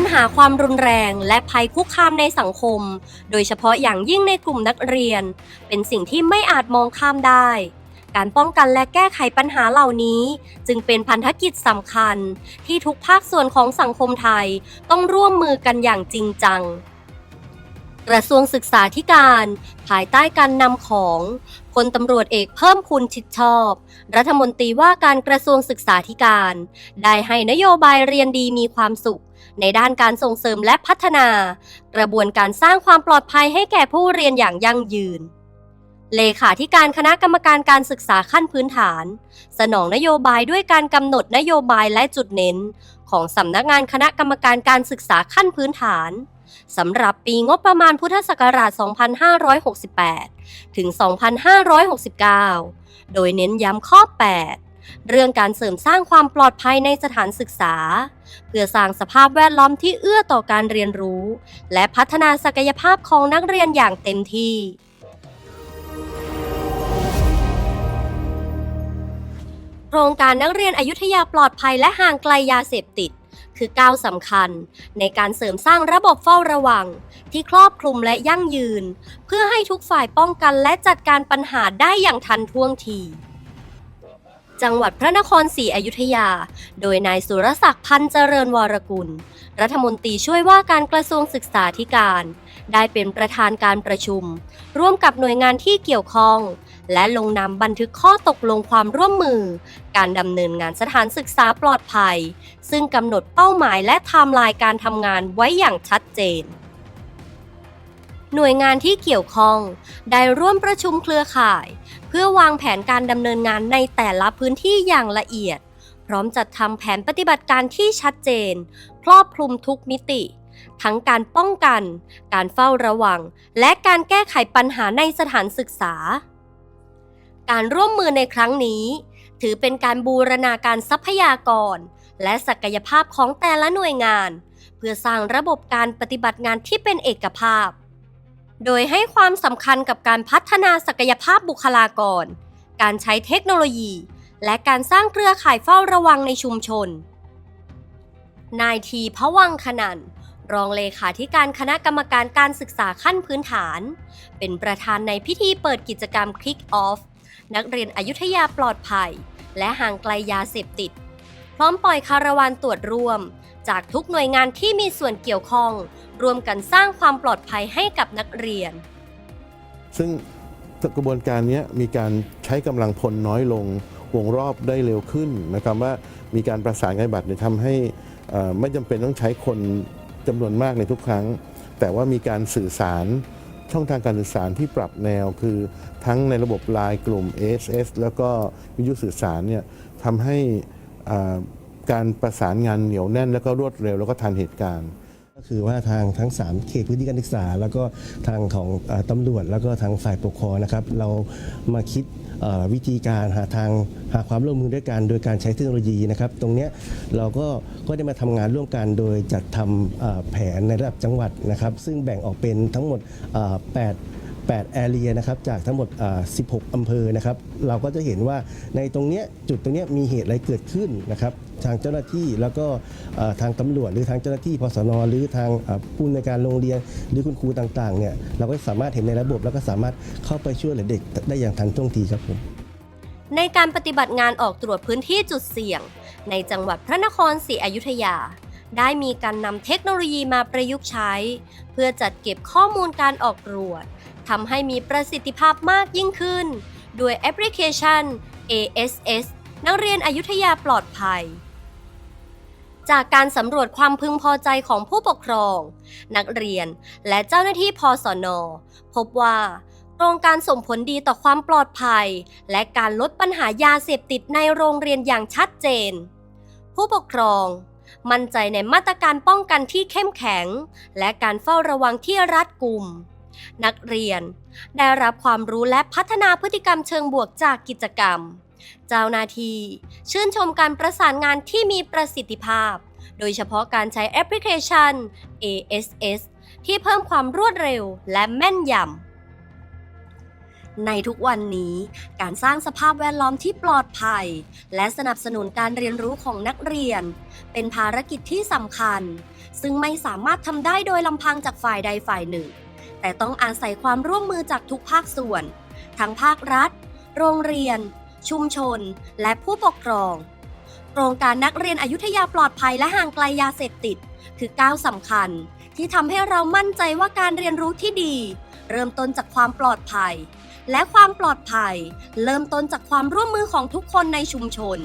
ญหาความรุนแรงและภัยคุกคามในสังคม โดยเฉพาะอย่างยิ่งในกลุ่มนักเรียน เป็นสิ่งที่ไม่อาจมองข้ามได้ การป้องกันและแก้ไขปัญหาเหล่านี้ จึงเป็นพันธกิจสำคัญ ที่ทุกภาคส่วนของสังคมไทยต้องร่วมมือกันอย่างจริงจังกระทรวงศึกษาธิการ ภายใต้การนำของพลตำรวจเอกเพิ่มพูนชิดชอบ รัฐมนตรีว่าการกระทรวงศึกษาธิการ ได้ให้นโยบายเรียนดีมีความสุข ในด้านการส่งเสริมและพัฒนา กระบวนการสร้างความปลอดภัยให้แก่ผู้เรียนอย่างยั่งยืน เลขาธิการคณะกรรมการการศึกษาขั้นพื้นฐาน สนองนโยบายด้วยการกำหนดนโยบายและจุดเน้น ของสำนักงานคณะกรรมการการศึกษาขั้นพื้นฐานสำหรับปีงบประมาณพุทธศักราช 2568 ถึง 2569 โดยเน้นย้ำข้อ 8 เรื่องการเสริมสร้างความปลอดภัยในสถานศึกษา เพื่อสร้างสภาพแวดล้อมที่เอื้อต่อการเรียนรู้ และพัฒนาศักยภาพของนักเรียนอย่างเต็มที่ โครงการนักเรียนอยุธยาปลอดภัยและห่างไกลยาเสพติดคือก้าวสำคัญ ในการเสริมสร้างระบบเฝ้าระวัง ที่ครอบคลุมและยั่งยืน เพื่อให้ทุกฝ่ายป้องกันและจัดการปัญหาได้อย่างทันท่วงที จังหวัดพระนครศรีอยุธยา โดยนายสุรศักดิ์พันธ์เจริญวรกุล รัฐมนตรีช่วยว่าการกระทรวงศึกษาธิการ ได้เป็นประธานการประชุม ร่วมกับหน่วยงานที่เกี่ยวข้อง และลงนามบันทึกข้อตกลงความร่วมมือ การดำเนินงานสถานศึกษาปลอดภัย ซึ่งกำหนดเป้าหมายและไทม์ไลน์การทำงานไว้อย่างชัดเจน หน่วยงานที่เกี่ยวข้อง ได้ร่วมประชุมเครือข่าย เพื่อวางแผนการดำเนินงานในแต่ละพื้นที่อย่างละเอียด พร้อมจัดทำแผนปฏิบัติการที่ชัดเจน ครอบคลุมทุกมิติ ทั้งการป้องกัน การเฝ้าระวัง และการแก้ไขปัญหาในสถานศึกษา การร่วมมือในครั้งนี้ ถือเป็นการบูรณาการทรัพยากร และศักยภาพของแต่ละหน่วยงาน เพื่อสร้างระบบการปฏิบัติงานที่เป็นเอกภาพ โดยให้ความสำคัญกับการพัฒนาศักยภาพบุคลากร การใช้เทคโนโลยี และการสร้างเครือข่ายเฝ้าระวังในชุมชน นายทีพะวังขนันรองเลขาธิการคณะกรรมการการศึกษาขั้นพื้นฐาน เป็นประธานในพิธีเปิดกิจกรรม Kick Off นักเรียนอยุธยาปลอดภัย และห่างไกลยาเสพติด พร้อมปล่อยคาราวานตรวจร่วม จากทุกหน่วยงานที่มีส่วนเกี่ยวข้อง รวมกันสร้างความปลอดภัยให้กับนักเรียน ซึ่งกระบวนการนี้มีการใช้กำลังพลน้อยลงวงรอบได้เร็วขึ้นนะครับว่ามีการประสานงานบัตรเนี่ยทำให้ไม่จำเป็นต้องใช้คนจำนวนมากในทุกครั้ง แต่ว่ามีการสื่อสารช่องทางการสื่อสารที่ปรับแนวคือทั้งในระบบไลน์กลุ่ม s s แล้วก็วิทยุสื่อสารเนี่ยทำให้ การประสานงานเหนียวแน่น แล้วก็รวดเร็วแล้วก็ทันเหตุการณ์ก็คือว่าทางทั้ง 3 เขตพื้นที่การศึกษา แล้วก็ทางของตำรวจแล้วก็ทางฝ่ายปกครองนะครับ เรามาคิดวิธีการหาทางหาความร่วมมือด้วยกันโดยการใช้เทคโนโลยีนะครับ ตรงนี้เราก็ก็ได้มาทำงานร่วมกันโดยจัดทำเอ่อแผนในระดับจังหวัดนะครับ ซึ่งแบ่งออกเป็นทั้งหมด8 8แอเรียนะครับจากทั้งหมด 16 อำเภอนะครับเราก็จะเห็นว่าในตรงเนี้ยจุดตรงเนี้ยมีเหตุอะไรเกิดขึ้นนะครับทางเจ้าหน้าที่แล้วก็ทางตำรวจหรือทางเจ้าหน้าที่พสนหรือทางเอ่อผู้ในการโรงเรียนหรือคุณครูต่างๆเนี่ยเราก็สามารถเห็นในระบบแล้วก็สามารถเข้าไปช่วยเหลือเด็กได้อย่างทันท่วงทีครับผมในการปฏิบัติงานออกตรวจพื้นที่จุดเสี่ยง ในจังหวัดพระนครศรีอยุธยา ได้มีการนำเทคโนโลยีมาประยุกต์ใช้ เพื่อจัดเก็บข้อมูลการออกตรวจ ทำให้มีประสิทธิภาพมากยิ่งขึ้น ด้วยแอปพลิเคชัน ASS นักเรียนอยุธยาปลอดภัย จากการสำรวจความพึงพอใจของผู้ปกครอง นักเรียนและเจ้าหน้าที่พอสอนอพบว่าโครงการส่งผลดีต่อความปลอดภัย และการลดปัญหายาเสพติดในโรงเรียนอย่างชัดเจน ผู้ปกครอง มั่นใจในมาตรการป้องกันที่เข้มแข็ง และการเฝ้าระวังที่รัดกุม นักเรียน ได้รับความรู้และพัฒนาพฤติกรรมเชิงบวกจากกิจกรรม เจ้าหน้าที่ชื่นชมการประสานงานที่มีประสิทธิภาพ โดยเฉพาะการใช้แอปพลิเคชัน ASS ที่เพิ่มความรวดเร็วและแม่นยำ ในทุกวันนี้ การสร้างสภาพแวดล้อมที่ปลอดภัย และสนับสนุนการเรียนรู้ของนักเรียน เป็นภารกิจที่สำคัญ ซึ่งไม่สามารถทำได้โดยลำพังจากฝ่ายใดฝ่ายหนึ่ง แต่ต้องอาศัยความร่วมมือจากทุกภาคส่วน ทั้งภาครัฐ โรงเรียน ชุมชน และผู้ปกครอง โครงการนักเรียนอยุธยาปลอดภัยและห่างไกลยาเสพติด คือก้าวสำคัญที่ทำให้เรามั่นใจว่าการเรียนรู้ที่ดี เริ่มต้นจากความปลอดภัย และความปลอดภัย เริ่มต้นจากความร่วมมือของทุกคนในชุมชน